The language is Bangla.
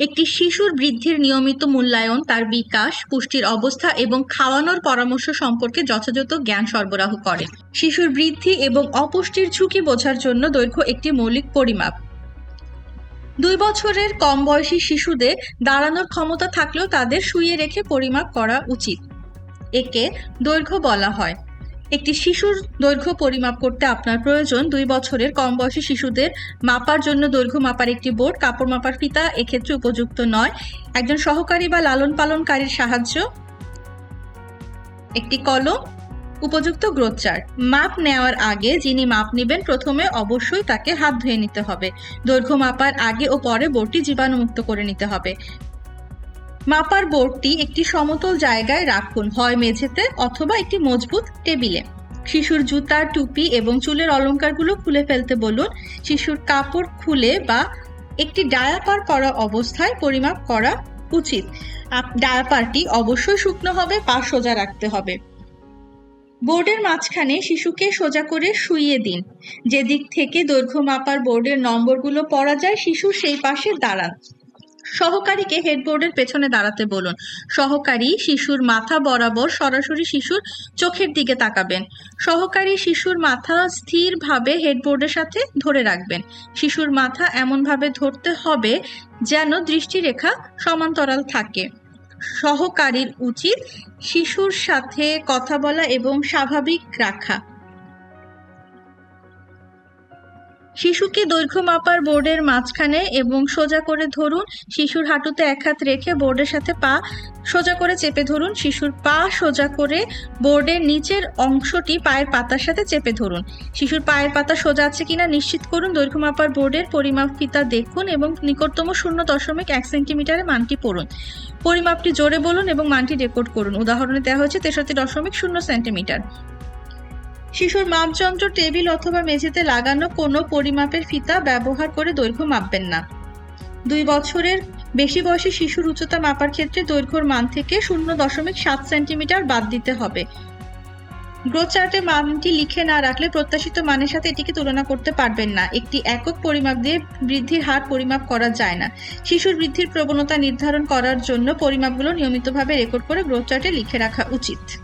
একটি শিশুর বৃদ্ধির নিয়মিত মূল্যায়ন, তার বিকাশ, পুষ্টির অবস্থা এবং খাওয়ানোর পরামর্শ সম্পর্কে যথাযথ জ্ঞান সরবরাহ করে। শিশুর বৃদ্ধি এবং অপুষ্টির ঝুঁকি বোঝার জন্য দৈর্ঘ্য একটি মৌলিক পরিমাপ। দুই বছরের কম বয়সী শিশুদের দাঁড়ানোর ক্ষমতা থাকলেও তাদের শুয়ে রেখে পরিমাপ করা উচিত। একে দৈর্ঘ্য বলা হয়। একটি শিশুর দৈর্ঘ্য পরিমাপ করতে আপনার প্রয়োজন দুই বছরের কম বয়সী শিশুদের মাপার জন্য দৈর্ঘ্য মাপার একটি বোর্ড, কাপড় মাপার ফিতা এক্ষেত্রে উপযুক্ত নয়। একজন সহকারী বা লালন পালনকারীর সাহায্য। একটি কলম, উপযুক্ত গ্রোথ চার্ট। মাপ নেওয়ার আগে যিনি মাপ নেবেন, প্রথমে অবশ্যই তাকে হাত ধুয়ে নিতে হবে। দৈর্ঘ্য মাপার আগে ও পরে বোর্ডটি জীবাণুমুক্ত করে নিতে হবে। মাপার বোর্ডটি একটি সমতল জায়গায় রাখুন, হয় মেঝেতে অথবা একটি মজবুত টেবিলে। শিশুর জুতা টুপি এবং চুলের অলংকারগুলো খুলে ফেলতে বলুন। শিশুর কাপড় খুলে বা একটি ডায়াপার করা অবস্থায় পরিমাপ করা উচিত। ডায়াপারটি অবশ্যই শুকনো হবে পা সোজা রাখতে হবে। বোর্ডের মাঝখানে শিশুকে সোজা করে শুইয়ে দিন। যেদিক থেকে দৈর্ঘ্য মাপার বোর্ডের নম্বরগুলো পড়া যায়, শিশু সেই পাশে দাঁড়ান। সহকারীকে হেডবোর্ডের পেছনে দাঁড়াতে বলুন। সহকারী শিশুর মাথা বরাবর সরাসরি শিশুর চোখের দিকে তাকাবেন। সহকারী শিশুর মাথা স্থিরভাবে হেডবোর্ডের সাথে ধরে রাখবেন। শিশুর মাথা এমনভাবে ধরতে হবে যেন দৃষ্টিরেখা সমান্তরাল থাকে। সহকারীর উচিত শিশুর সাথে কথা বলা এবং স্বাভাবিক রাখা। শিশুকে দৈর্ঘ্য মাপার বোর্ডের মাঝখানে এবং সোজা করে ধরুন, শিশুর হাঁটুতে এক হাত রেখে বোর্ডের সাথে পা সোজা করে চেপে ধরুন, শিশুর পা সোজা করে বোর্ডের নিচের অংশটি পায়ের পাতার সাথে চেপে ধরুন। শিশুর পায়ের পাতা সোজা আছে কিনা নিশ্চিত করুন, দৈর্ঘ্য মাপার বোর্ডের পরিমাপ ফিতা দেখুন এবং নিকটতম শূন্য দশমিক এক সেন্টিমিটারে মানটি পড়ুন। পরিমাপটি জোরে বলুন এবং মানটি রেকর্ড করুন। উদাহরণে দেওয়া হয়েছে তেষট্টি দশমিক শূন্য সেন্টিমিটার। শিশুর মাপযন্ত্র, টেবিল অথবা মেঝেতে লাগানো কোনো পরিমাপের ফিতা ব্যবহার করে দৈর্ঘ্য মাপবেন না। দুই বছরের বেশি বয়সী শিশুর উচ্চতা মাপার ক্ষেত্রে দৈর্ঘ্যর মান থেকে শূন্য দশমিক সাত সেন্টিমিটার বাদ দিতে হবে। গ্রোথ চার্টে মানটি লিখে না রাখলে প্রত্যাশিত মানের সাথে এটিকে তুলনা করতে পারবেন না। একটি একক পরিমাপ দিয়ে বৃদ্ধির হার পরিমাপ করা যায় না। শিশুর বৃদ্ধির প্রবণতা নির্ধারণ করার জন্য পরিমাপগুলো নিয়মিতভাবে রেকর্ড করে গ্রোথ চার্টে লিখে রাখা উচিত।